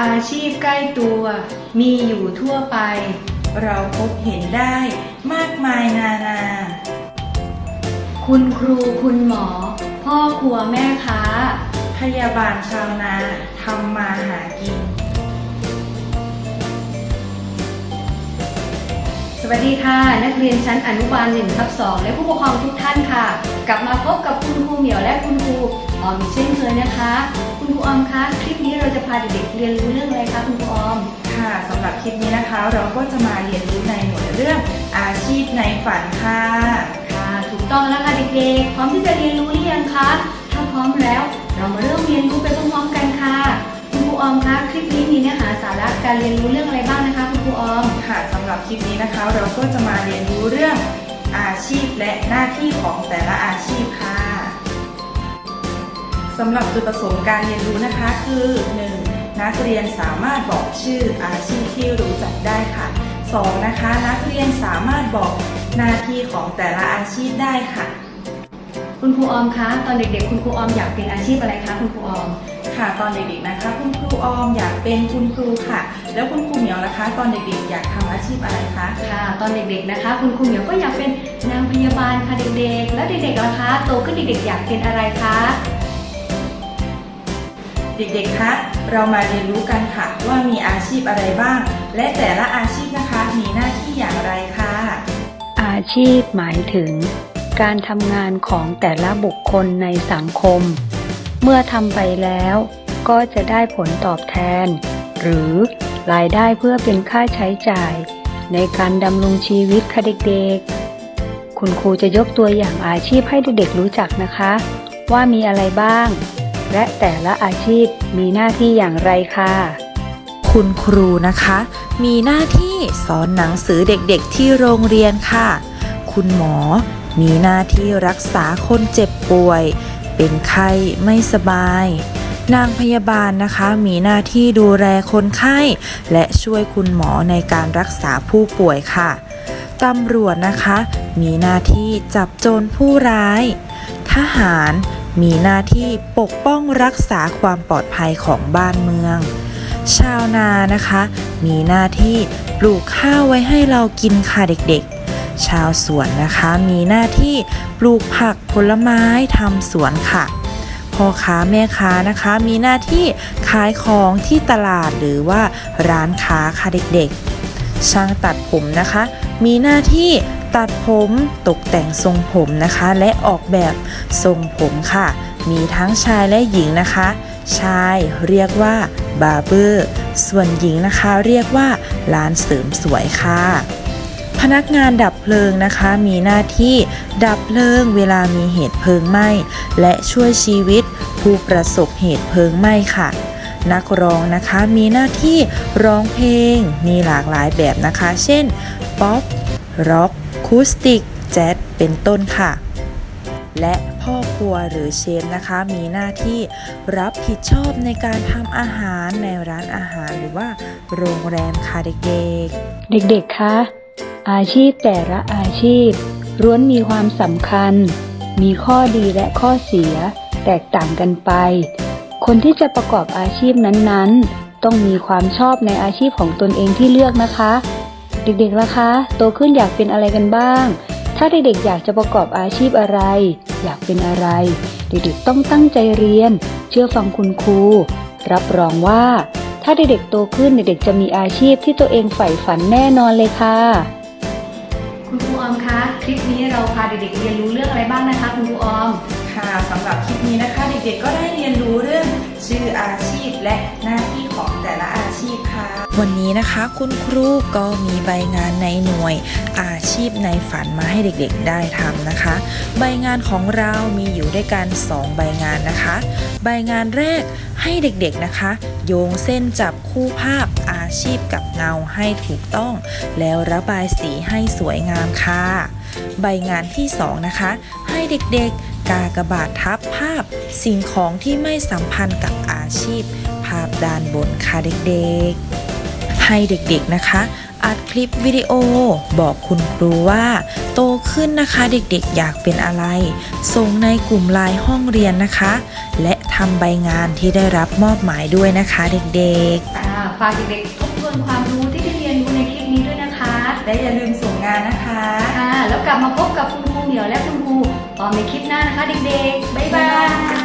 อาชีพใกล้ตัวมีอยู่ทั่วไป เราพบเห็นได้มากมายนานา คุณครูคุณหมอ พ่อครัวแม่ค้า พยาบาลชาวนาทำมาหากิน วัสดีค่ะ นักเรียนชั้นอนุบาล1ทับ2และผู้ปกครองทุกท่านค่ะ กลับมาพบกับคุณครูเหมียวและคุณครูออมอีกเช่นเคยนะคะ คุณครูออมคะคลิปนี้เราจะพาเด็กๆเรียนรู้เรื่องอะไรคะคุณครูออมค่ะสำหรับคลิปนี้นะคะ เราก็จะมาเรียนรู้ในหน่วยเรื่องอาชีพในฝันค่ะค่ะ ถูกต้องแล้วค่ะเด็กๆพร้อมที่จะเรียนรู้หรือยังคะถ้าพร้อมแล้ว เรามาเริ่มเรียนรู้ไปพร้อมๆกันค่ะคุณครู ออมคะคลิปนี้มีเนื้อหาสาระการเรียนรู้เรื่องอะไรบ้างนะคะคุณครูออมค่ะสำหรับคลิปนี้นะคะ เราก็จะมาเรียนรู้เรื่องอาชีพและหน้าที่ของแต่ละอาชีพค่ะสำหรับจุดประสงค์การเรียนรู้นะคะคือ 1. นักเรียนสามารถบอกชื่ออาชีพที่รู้จักได้ค่ะ 2. นะคะ นักเรียนสามารถบอกหน้าที่ของแต่ละอาชีพได้ค่ะ คุณครูออมคะตอนเด็กๆ คุณครูออมอยากเป็นอาชีพอะไรคะคุณครูออม ค่ะ ตอนเด็กๆนะคะ คุณครูออมอยากเป็นคุณครูค่ะ แล้วคุณครูเหมียวนะคะ ตอนเด็กๆอยากทำอาชีพอะไรคะค่ะ ตอนเด็กๆนะคะ คุณครูเหมียวก็อยากเป็นนางพยาบาลค่ะเด็กๆ แล้วเด็กๆล่ะคะโตขึ้นเด็กๆ อยากเป็นอะไรคะเด็กๆ คะ เรามาเรียนรู้กันค่ะว่ามีอาชีพอะไรบ้าง และแต่ละอาชีพนะคะมีหน้าที่อย่างไรค่ะอาชีพหมายถึง การทำงานของแต่ละบุคคลในสังคม เมื่อทำไปแล้ว ก็จะได้ผลตอบแทน หรือรายได้เพื่อเป็นค่าใช้จ่าย ในการดำรงชีวิตค่ะเด็กๆ คุณครูจะยกตัวอย่างอาชีพให้เด็กๆรู้จักนะคะ ว่ามีอะไรบ้าง และแต่ละอาชีพมีหน้าที่อย่างไรค่ะคุณครูนะคะ มีหน้าที่สอนหนังสือเด็กๆที่โรงเรียนค่ะ คุณหมอมีหน้าที่รักษาคนเจ็บป่วย เป็นไข้ไม่สบาย นางพยาบาลนะคะมีหน้าที่ดูแลคนไข้ และช่วยคุณหมอในการรักษาผู้ป่วยค่ะตำรวจนะคะ มีหน้าที่จับโจรผู้ร้าย ทหารมีหน้าที่ปกป้องรักษาความปลอดภัยของบ้านเมือง ชาวนานะคะ มีหน้าที่ปลูกข้าวไว้ให้เรากินค่ะเด็กๆ ชาวสวนนะคะมีหน้าที่ปลูกผักผลไม้ทำสวนค่ะพ่อค้าแม่ค้านะคะมีหน้าที่ขายของที่ตลาดหรือว่าร้านค้าค่ะเด็กๆ ช่างตัดผมนะคะ มีหน้าที่ตัดผมตกแต่งทรงผมนะคะ และออกแบบทรงผมค่ะ มีทั้งชายและหญิงนะคะ ชายเรียกว่าบาร์เบอร์ ส่วนหญิงนะคะเรียกว่าร้านเสริมสวยค่ะ พนักงานดับเพลิงนะคะ มีหน้าที่ดับเพลิงเวลามีเหตุเพลิงไหม้ และช่วยชีวิตผู้ประสบเหตุเพลิงไหม้ค่ะ นักร้องนะคะมีหน้าที่ร้องเพลง มีหลากหลายแบบนะคะ เช่น ป๊อป ร็อกคูสติก แจ๊สเป็นต้นค่ะ และพ่อครัวหรือเชฟนะคะ มีหน้าที่รับผิดชอบในการทำอาหารในร้านอาหารหรือว่าโรงแรมค่ะเด็กเด็กๆ คะ อาชีพแต่ละอาชีพล้วนมีความสำคัญ มีข้อดีและข้อเสีย แตกต่างกันไป คนที่จะประกอบอาชีพนั้นๆ ต้องมีความชอบในอาชีพของตนเองที่เลือกนะคะ เด็กๆล่ะคะ โตขึ้นอยากเป็นอะไรกันบ้าง ถ้าเด็กๆอยากจะประกอบอาชีพอะไร อยากเป็นอะไร เด็กๆต้องตั้งใจเรียน เชื่อฟังคุณครู รับรองว่า ถ้าเด็กๆโตขึ้นเด็กๆจะมีอาชีพที่ตัวเองใฝ่ฝันแน่นอนเลยค่ะ คุณครูออมคะ คลิปนี้เราพาเด็กๆเรียนรู้เรื่องอะไรบ้างนะคะ คุณครูออม ค่ะสำหรับคลิปนี้นะคะ เด็กๆก็ได้เรียนรู้เรื่องชื่ออาชีพและหน้าที่ของแต่ละอาชีพค่ะ วันนี้นะคะคุณครูก็มีใบงานในหน่วยอาชีพในฝันมาให้เด็กๆได้ทำนะคะ ใบงานของเรามีอยู่ด้วยกัน 2 ใบงานนะคะ ใบงานแรกให้เด็กๆนะคะ โยงเส้นจับคู่ภาพอาชีพกับเงาให้ถูกต้อง แล้วระบายสีให้สวยงามค่ะ ใบงานที่ 2 นะคะ ให้เด็กๆ กากบาททับภาพ สิ่งของที่ไม่สัมพันธ์กับอาชีพ ภาพด้านบนค่ะเด็กๆ ให้เด็กๆนะคะ อัดคลิปวิดีโอ บอกคุณครูว่า โตขึ้นนะคะเด็กๆอยากเป็นอะไร ส่งในกลุ่มไลน์ห้องเรียนนะคะ และทำใบงานที่ได้รับมอบหมายด้วยนะคะเด็กๆอ่าฝากเด็กๆทบทวนความรู้ที่ได้เรียนรู้ในคลิปนี้ด้วยนะคะ และอย่าลืมส่งงานนะคะค่ะแล้วกลับมาพบกับคุณครูเหมียวและคุณครู ตอนในคลิปหน้านะคะเด็กๆ บ๊ายบาย